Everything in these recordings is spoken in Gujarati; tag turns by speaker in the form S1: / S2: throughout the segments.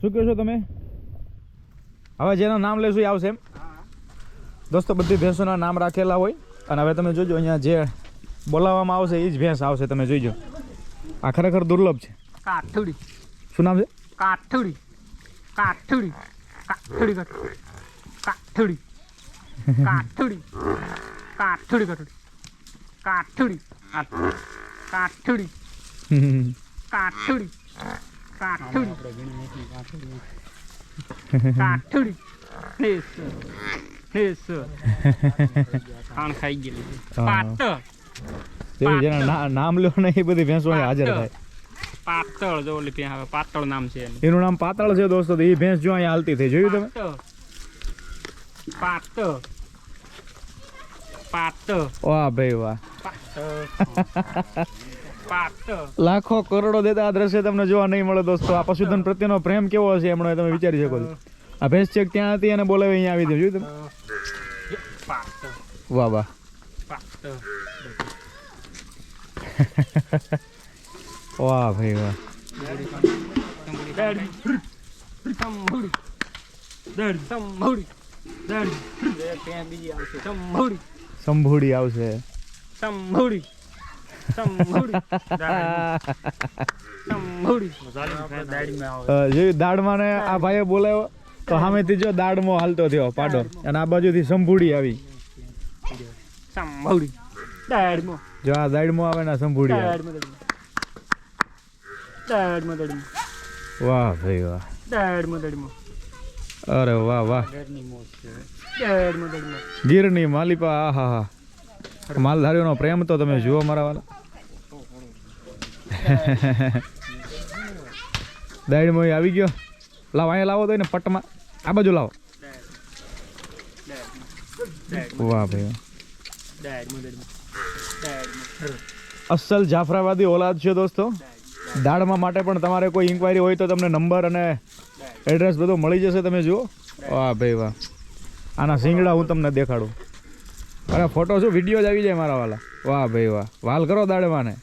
S1: શું કહો છો તમે? હવે જેનું નામ લેશું એ આવશે એમ. દોસ્તો બધી ભેંસોના નામ રાખેલા હોય. અને હવે તમે જોજો અહીંયા જે બોલાવવામાં આવશે એ જ ભેંસ આવશે તમે જોઈજો આ ખરેખર દુર્લભ છે.
S2: કાઠુડી.
S1: શું નામ છે?
S2: કાઠુડી. કાઠુડી. કાઠુડી કાઠુડી. કાઠુડી. કાઠુડી કાઠુડી કાઠુડી. કાઠુડી કાઠુડી. કાઠુડી.
S1: નામ લો ને એ બધી ભેંસો હાજર થાય.
S2: પાતળ જો ઓલી ત્યાં આવે. પાતળ નામ છે એનું.
S1: નામ પાતળ છે દોસ્તો તો એ ભેંસ જો અહીંયા હાલતી થઈ. જોયું તમે?
S2: પાતળ. પાતળ.
S1: વાહ ભાઈ વાહ.
S2: પાતળ.
S1: લાખો કરોડો દેતા આ દ્રશ્ય તમને જોવા નહીં મળે દોસ્તો. આ પશુધન પ્રત્યેનો પ્રેમ કેવો હશે એમણે તમે વિચારી શકો છો. આ ભેંસ ચેક ત્યાં હતી અને બોલાવી અહીંયા આવી જોયું તમે? વાહ વાહ. વાહ ભાઈ વાહ.
S2: સંભોડી આવશે. સંભોડી
S1: જેવી દાડમાં ને આ ભાઈએ બોલાવ્યો તો સામેથી જો દાડમો હાલતો થયો પાડો. અને આ બાજુથી સંભૂડી આવી. જો આ દાડમો આવે ને સંભૂડી આવે. વાહ ભાઈ વાહ.
S2: દાડીમાં દાડીમાં.
S1: અરે વાહ વાહ.
S2: દાડીમાં દાડીમાં.
S1: ગીરની માલિપા આ હા હા માલધારીઓનો પ્રેમ તો તમે જુઓ મારા વાલા. દાઈડ ઈ આવી ગયો. લાવો, અહીંયા લાવો તો ને પટમાં. આ બાજુ લાવો. વાહ ભાઈ. અસલ જાફરાબાદી ઓલાદ છે દોસ્તો. દાળમાં માટે પણ તમારે કોઈ ઇન્ક્વાયરી હોય તો તમને નંબર અને એડ્રેસ બધું મળી જશે, તમે જુઓ. વાહ ભાઈ, વાહ. આના શિંગડા હું તમને દેખાડું. અરે ફોટો શું? વીડિયો જ આવી જાય મારા વાલા. વાહ ભાઈ વાહ. વાલ કરો દાડમાં. ને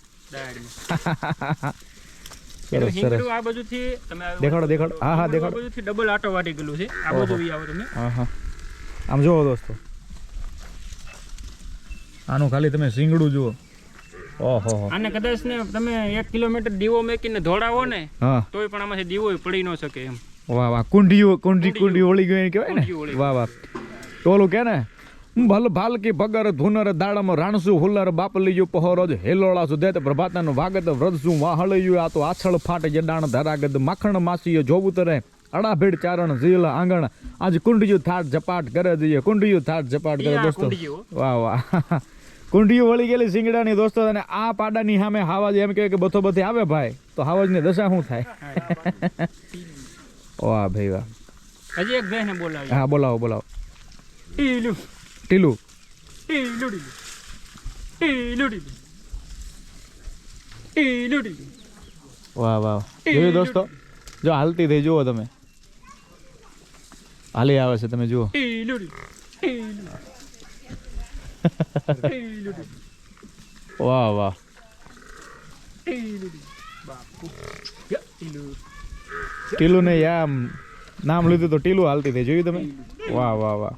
S1: સરસ. સરસ
S2: આ બાજુથી તમે
S1: દેખાડો દેખાડો. હા હા દેખાડો.
S2: બાજુથી ડબલ આટો વાટી ગયેલું છે. આ બાજુ બી આવો તમે.
S1: હા હા. આમ જુઓ દોસ્તો. આનું ખાલી તમે સિંગડું જુઓ. ઓહો હો.
S2: કદાચ ને તમે એક કિલોમીટર દીવો મેકીને દોડાવો ને તોય પણ આમાંથી દીવો પડી ન શકે એમ.
S1: વાહ વાહ. કુંડીઓ કુંડી કુંડી ઓળી ગઈ કહેવાય ને? વાહ વાહ. તો ઓલું કે ને? ભલ ભાલકી ભગર ધુનર દાડમ રાણસુ હુલર બાપલીયું પહોરોજ હેલોળા સુધેત પ્રભાતન વાગત વ્રતસું વાહળયું આ તો આછળ ફાટ જડાણ ધરાગદ માખણ માસીય જોવું તરે. અડાભેડ ચારણ ઝીલ આંગણ. આજ કુંડિયું થાટ ઝપાટ કરે દઈએ કુંડિયું થાટ ઝપાટ કરે દોસ્તો. વાહ વાહ. કુંડિયું વળી ગયેલી સિંગડાની દોસ્તો અને આ પાડાની સામે હાવાજ એમ કહે કે બથો બથી આવે ભાઈ તો હાવાજની દશા શું થાય? વાહ ભાઈ વાહ.
S2: હજી એક ભાઈને બોલાવો.
S1: હા બોલાવો બોલાવો.
S2: ટીલું.
S1: ટીલું
S2: ટીલું ટીલું ટીલું
S1: વાહ વાહ. જોયું દોસ્તો? જો હાલતી થઈ જુઓ તમે. હાલી આવે છે તમે જુઓ. વાહ વાહ.
S2: ટીલું
S1: ને આમ નામ લીધું તો ટીલું હાલતી થઈ જોયું તમે? વાહ વાહ વાહ.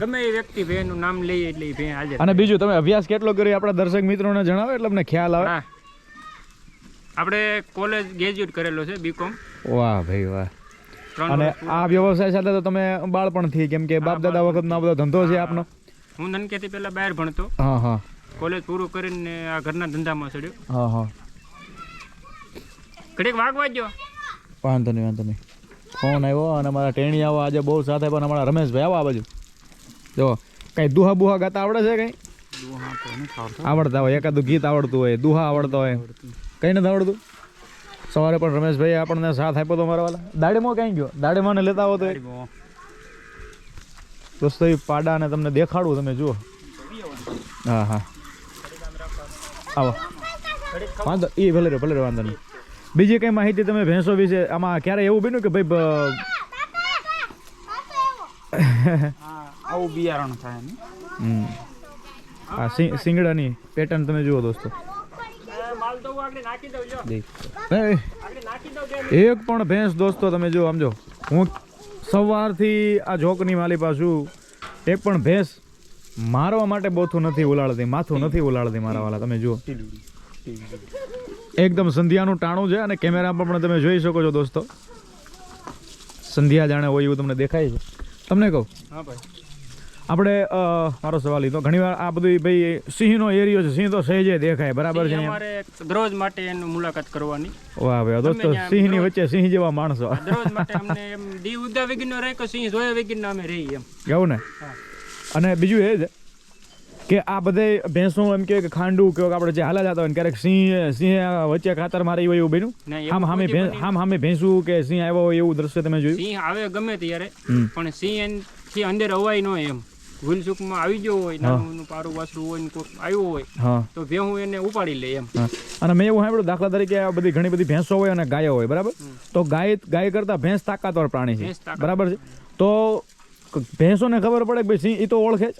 S2: ગમે એ વ્યક્તિ ભેનું નામ લઈએ એટલે એ ભે હાજર
S1: અને બીજું તમે અભ્યાસ કેટલો કર્યો આપણા દર્શક મિત્રોને જણાવો એટલે અમને ખ્યાલ આવે.
S2: આપણે કોલેજ ગ્રેજ્યુએટ કરેલો છે બીકોમ
S1: વાહ ભાઈ વાહ. અને આ વ્યવસાય સાથે તો તમે બાળપણથી કેમ કે બાપ દાદા વખતનો આ બધો ધંધો છે આપનો.
S2: હું નનકેથી પહેલા બહાર ભણતો.
S1: હા હા.
S2: કોલેજ પૂરું કરીને આ ઘરના ધંધામાં ચડ્યો
S1: હા હા.
S2: ઘડીક વાગવા ગયો
S1: વાંધો નહીં વાંધો નહીં. ફોન આવ્યો અને મારા ટેણી આવો આજે બહુ સાથે પણ અમારા રમેશભાઈ આવો બાજુ. જો કઈ દુહા બુહા ગાતા આવડે છે કઈ? આવડતા હોય એકાદું ગીત આવડતું હોય દુહા આવડતા હોય. કઈ નથી આવડતું? સવારે પણ રમેશભાઈ આપણને સાથ આપ્યો તો મારા વાલા. દાડીમાં ક્યાં ગયો? દાડીમાં લેતા આવો તો દોસ્તો એ પાડાને તમને દેખાડું તમે જુઓ. હા હા. આવો. વાંધો એ ભલે રહ્યો ભલે રહ્યો વાંધો નહીં. બીજી કઈ માહિતી તમે ભેંસો વિશે? આમાં ક્યારે એવું બન્યું કે ભાઈ
S2: આવું બિયારણ થાય ને.
S1: આ સિંગડાની પેટર્ન તમે જુઓ દોસ્તો. એક પણ ભેંસ દોસ્તો તમે જો. સમજો હું સવારથી આ જોકની માલી પાછું એક પણ ભેંસ મારવા માટે બોથું નથી ઉલાળતી માથું નથી ઉલાળતી મારા વાળા તમે જુઓ. એકદમ સંધ્યાનું ટાણું છે અને કેમેરા પર પણ તમે જોઈ શકો છો દોસ્તો. સંધ્યા જાણે હોય એવું તમને દેખાય છે. તમને કહું?
S2: હા ભાઈ.
S1: આપણે મારો સવાલ લીધો. ઘણીવાર આ બધું ભાઈ સિંહનો એરિયો છે સિંહ તો સહેજે દેખાય બરાબર છે
S2: અમારે દરરોજ માટે એની મુલાકાત કરવાની.
S1: વાહ ભાઈ દોસ્તો સિંહની વચ્ચે સિંહ જેવા માણસો.
S2: દરરોજ માટે અમને એમ દી ઉદા વેગીનો કે સિંહ જોયા વેગીનો અમે રહીએ એમ.
S1: કેવું ને? અને બીજું એ છે કે આ બધે ભેંસો એમ કે ખાંડું કે આપણે જે હાલા જતા હોય ક્યારેક સિંહ સિંહ વચ્ચે ખાતર મારી હોય એવું બન્યું? આમ સામે આમ સામે ભેંસું કે સિંહ આવ્યો હોય એવું દ્રશ્ય તમે જોયું?
S2: સિંહ આવે ગમે ત્યારે પણ સિંહ એનથી અંદર અવાય ન એમ. ગુલસુખમાં આવી ગયો હોય નાનું પારું વાસરું હોય ને કોઈક આવ્યું હોય તો ભેહું એને ઉપાડી લે એમ.
S1: અને મેં એવું સાંભળ્યું દાખલા તરીકે આ બધી ઘણી બધી ભેંસો હોય અને ગાયો હોય બરાબર? તો ગાય ગાય કરતા ભેંસ તાકાતવર પ્રાણી છે. બરાબર છે? તો ભેંસોને ખબર પડે કે ભાઈ સિંહ એ તો ઓળખે જ.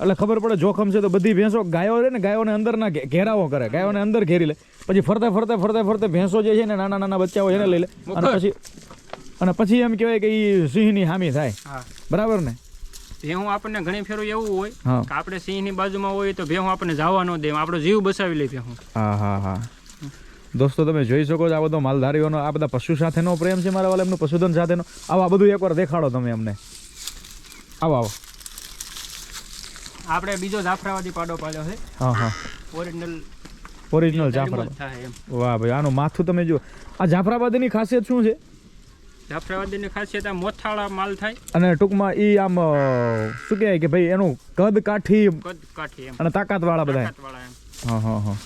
S1: એટલે ખબર પડે જોખમ છે તો બધી ભેંસો ગાયો રહે ને ગાયોને અંદર ના ઘેરાવો કરે. ગાયોને અંદર ઘેરી લે. પછી ફરતે ફરતે ફરતે ફરતે ભેંસો જે છે ને નાના નાના બચ્ચાઓ એને લઈ લે. અને પછી અને પછી એમ કહેવાય કે એ સિંહની હામી થાય. બરાબર ને?
S2: ભેહું આપણને ઘણી ફેરું એવું હોય કે આપણે સિંહની બાજુમાં હોય તો ભેહું આપણને જવા ન દે. આપણો જીવ બસાવી લે ભેહું.
S1: હા હા હા. દોસ્તો તમે જોઈ શકો છો આ બધો માલધારીઓનો આ બધા પશુ સાથેનો પ્રેમ છે મારા વાળા એમનું પશુધન સાથેનો. આવા બધું એકવાર દેખાડો તમે અમને. આવો આવો.
S2: આપણે બીજો જાફરાવાદી પાડો પાડ્યો છે.
S1: હા હા.
S2: ઓરિજિનલ
S1: ઓરિજિનલ જાફરા
S2: થાય
S1: વાહ ભાઈ આનું માથું તમે જો આ જાફરાબાદની ખાસિયત શું છે?
S2: જાફરાવાદીની ખાસિયત આ મોથાળા માલ થાય.
S1: અને ટૂંકમાં ઈ આમ શું કહેવાય કે ભાઈ એનું કદ કાઠી
S2: કદ કાઠી એમ.
S1: અને તાકાતવાળા બધા
S2: તાકાતવાળા એમ.
S1: હા હા હા.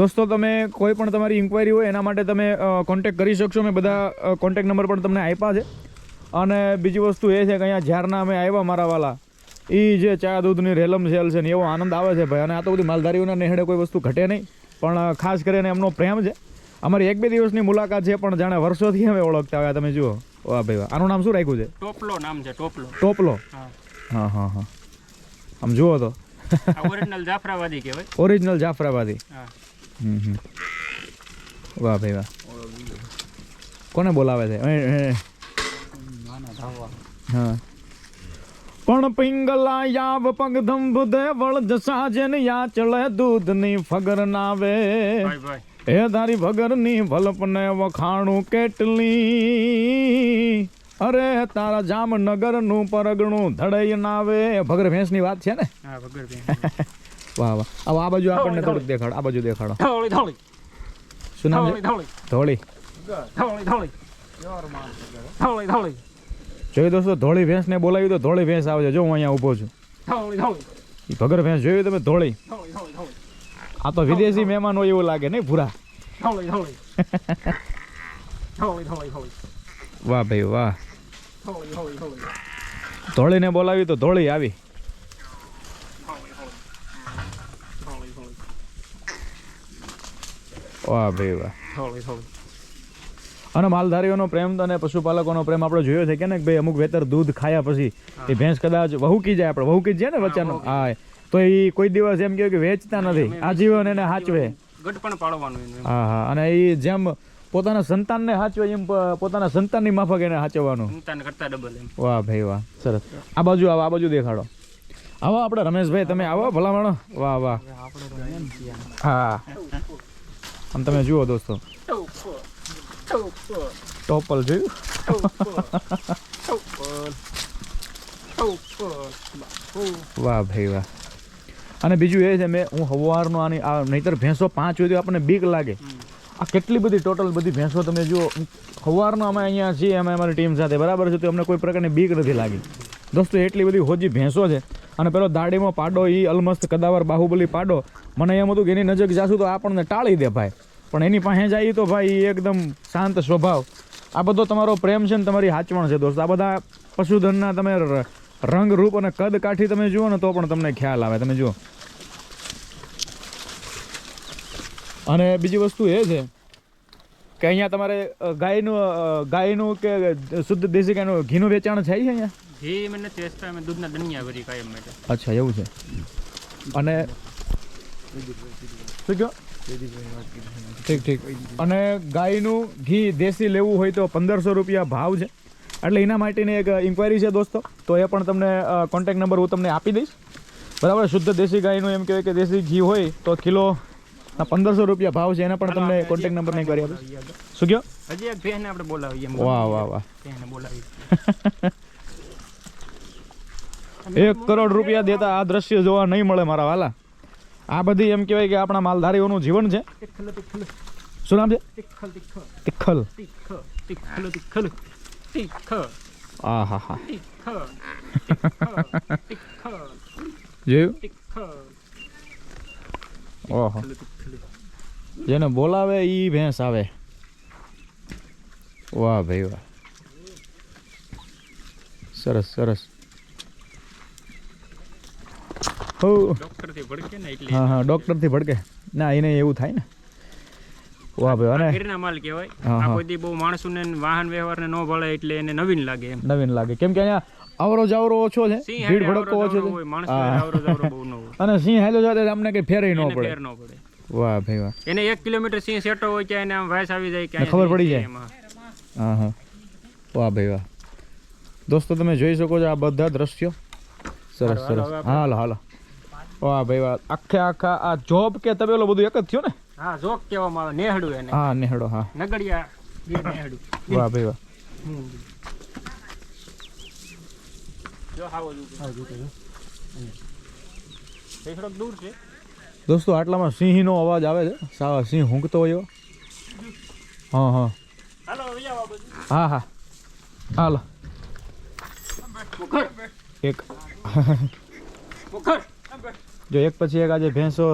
S1: દોસ્તો તમે કોઈ પણ તમારી ઇન્ક્વાયરી હોય એના માટે તમે કોન્ટેક કરી શકશો. મેં બધા કોન્ટેક નંબર પણ તમને આપ્યા છે. અને બીજી વસ્તુ એ છે કે અહીંયા જ્યારના અમે આવ્યા મારા વાલા એ જે ચા દૂધની રેલમ સેલ છે ને એવો આનંદ આવે છે ભાઈ. અને આ તો બધી માલધારીઓના નેહડે કોઈ વસ્તુ ઘટે નહીં. પણ ખાસ કરીને એમનો પ્રેમ છે. અમારી એક બે દિવસની મુલાકાત છે પણ જાણે વર્ષોથી અમે ઓળખતા આવ્યા. તમે જુઓ. વાહ ભાઈ વાહ. આનું નામ શું રાખ્યું છે?
S2: ટોપલો નામ છે ટોપલો.
S1: ટોપલો?
S2: હા.
S1: હા હા આમ જુઓ તો.
S2: ઓરિજિનલ જાફરાબાદી કહેવાય.
S1: ઓરિજિનલ જાફરાબાદી.
S2: હા.
S1: હમ હમ. વાહ ભાઈ વાહ. કોને બોલાવે છે. હા. પણ પિંગલા યાવ દે વળજ જસા જેન યાચળે દૂધ દૂધની ફગર નાવે.
S2: ભાઈ ધારી
S1: એ ની ભગરની વલપને વખાણું કેટલી? અરે તારા જામનગરનું પરગણું ધડઈ નાવે. ભગર ભેંસની વાત છે ને?
S2: હા
S1: વાહ વાહ. હવે આ બાજુ આપણને થોડુંક દેખાડો. આ બાજુ દેખાડો.
S2: ધોળી ધોળી
S1: શું નામ
S2: ધોળી ધોળી
S1: ધોળી
S2: ધોળી ધોળી ધોળી
S1: જોયું દોસ્તો ધોળી ભેંસને બોલાવી તો ધોળી ભેંસ આવે છે જો હું અહીંયા ઊભો છું. એ ભગર ભેંસ જોયું તમે? ધોળી. આ તો વિદેશી મહેમાન હોય એવું લાગે નહીં પૂરા વાહ ભાઈ વાહ.
S2: ધોળી ધોળી ધોળી.
S1: ધોળીને બોલાવી તો ધોળી આવી. વાહ ભાઈ વાહ. અને માલધારીઓનો પ્રેમ અને પશુપાલકોનો પ્રેમ આપણે જોયો છે કે ને ભાઈ અમુક વેતર દૂધ ખાયા પછી એ ભેંસ કદાચ વહુકી જાય આપણે. વહુકી જાય ને વચ્ચેનો? હા તો એ કોઈ દિવસ એમ કહ્યું કે વેચતા નથી. આજીવન એને હાચવે.
S2: ગટપણ પાડવાનું
S1: હા હા. અને એ જેમ પોતાના સંતાનને હાચવે એમ પોતાના સંતાનની માફક એને હાચવવાનું.
S2: સંતાન કરતા ડબલ એમ.
S1: વાહ ભાઈ વાહ. સરસ. આ બાજુ આવો આ બાજુ દેખાડો. આવો આપણે રમેશભાઈ તમે આવો ભલામણો. વાહ વાહ. હા. આમ તમે જુઓ દોસ્તો.
S2: ટોપર
S1: ટોપલ જોયું વાહ ભાઈ વાહ અને બીજું એ છે, મેં હું સવારનો આની આ નહીતર ભેંસો પાંચ હોય તો આપણને બીક લાગે. આ કેટલી બધી ટોટલ બધી ભેંસો તમે જુઓ સવારનો અમે અહીંયા છીએ, અમે અમારી ટીમ સાથે, બરાબર છે? તો અમને કોઈ પ્રકારની બીક નથી લાગી. દોસ્તો, એટલી બધી હોજી ભેંસો છે. અને પેલો દાડીમાં પાડો એ અલમસ્ત કદાવર બાહુબલી પાડો. મને એમ હતું કે એની નજર જાશું તો આપણને ટાળી દે ભાઈ. પણ એની પાસે જાય તો ભાઈ એકદમ શાંત સ્વભાવ. આ બધો તમારો પ્રેમ છે ને તમારી હાચવણ છે દોસ્ત. આ બધા પશુધનના તમે રંગ રૂપ અને કદ કાઠી તમે જુઓ ને તો પણ તમને ખ્યાલ આવે. તમે જુઓ. અને બીજી વસ્તુ એ છે કે અહીંયા તમારે ગાયનું ગાયનું કે શુદ્ધ દેશી ગાયનું ઘીનું વેચાણ થાય છે અહીંયા?
S2: ઘી અમે નથી અમે દૂધના દણિયા ભરી કાયમ માટે.
S1: અચ્છા એવું છે. અને શું કહો? ઠીક ઠીક. અને ગાયનું ઘી દેશી લેવું હોય તો પંદરસો રૂપિયા ભાવ છે. એટલે એના માટેની એક ઇન્ક્વાયરી છે દોસ્તો. તો એ પણ તમને કોન્ટેક નંબર હું તમને આપી દઈશ. બરાબર? શુદ્ધ દેશી ગાયનું એમ કહેવાય કે દેશી ઘી હોય તો કિલો પંદરસો રૂપિયા ભાવ છે. એના પણ તમને કોન્ટેક નહીં કરી આપીશ. શું કહો
S2: હજી એક બેન આપણે બોલાવીએ
S1: વાહ વાહ વાહ.
S2: બોલાવી
S1: એક કરોડ રૂપિયા દેતા આ દ્રશ્ય જોવા નહીં મળે મારા વાલા. આ બધી એમ કહેવાય કે આપણા માલધારીઓનું જીવન છે. શું નામ છે?
S2: તિખલ
S1: આ હા. જેને બોલાવે ઈ ભેંસ આવે. વાહ ભાઈ વાહ. સરસ સરસ. હો.
S2: ડોક્ટરથી ભડકે ને એટલે
S1: હા હા ડોક્ટરથી ભડકે. ના એને એવું થાય ને. વાહ ભાઈ અને?
S2: ગીરના માલ કહેવાય.
S1: હા,
S2: આ
S1: હા.
S2: બધી બહુ માણસોને વાહન વ્યવહારને ન ભળે એટલે એને નવીન લાગે એમ.
S1: નવીન લાગે. કેમ કે અહીંયા આવરો જાવરો ઓછો છે.
S2: સિંહ
S1: ભીડ
S2: હારે
S1: ભડકો
S2: આવરો
S1: ઓછો
S2: જાવરો
S1: છે
S2: હોય માણસ
S1: હા.
S2: આવરો જાવરો બહુ ન હોય.
S1: અને સિંહ હાલ્યો સાથે અમને કઈ ફેરે ન
S2: એને
S1: પડે.
S2: ફેર ન પડે.
S1: વાહ ભાઈ વાહ.
S2: એને એક કિલોમીટર સિંહ સેટો હોય કે એને આમ વાયસ આવી જાય કે
S1: ને ખબર
S2: અહીંયા
S1: પડી
S2: સિંહ
S1: જાય.
S2: છે એમાં.
S1: હા હા. વાહ ભાઈ વાહ. દોસ્તો તમે જોઈ શકો છો આ બધા દ્રશ્યો. સરસ
S2: હાલો,
S1: સરસ.
S2: હાલો, હવે
S1: હાલો હાલો. વાહ ભાઈ વાહ. આખે આખા આ જોબ કે તબેલો બધું એક જ થયું ને?
S2: હા જોક કહેવામાં આવે નેહડું એને.
S1: હા નેહડો હા.
S2: નગડિયા બે નેહડું.
S1: વાહ ભાઈ વાહ.
S2: હમ. જો હાવો જોતો. એ થોડોક દૂર છે.
S1: દોસ્તો આટલામાં સિંહનો અવાજ આવે છે. સાવા સિંહ હુંકતો હોય એવો. હા હા.
S2: હાલો હવે જાઓ આ બાજુ.
S1: હા હા. હાલો.
S2: મુખર
S1: એક.
S2: મુખર
S1: જો એક પછી એક આજે ભેંસો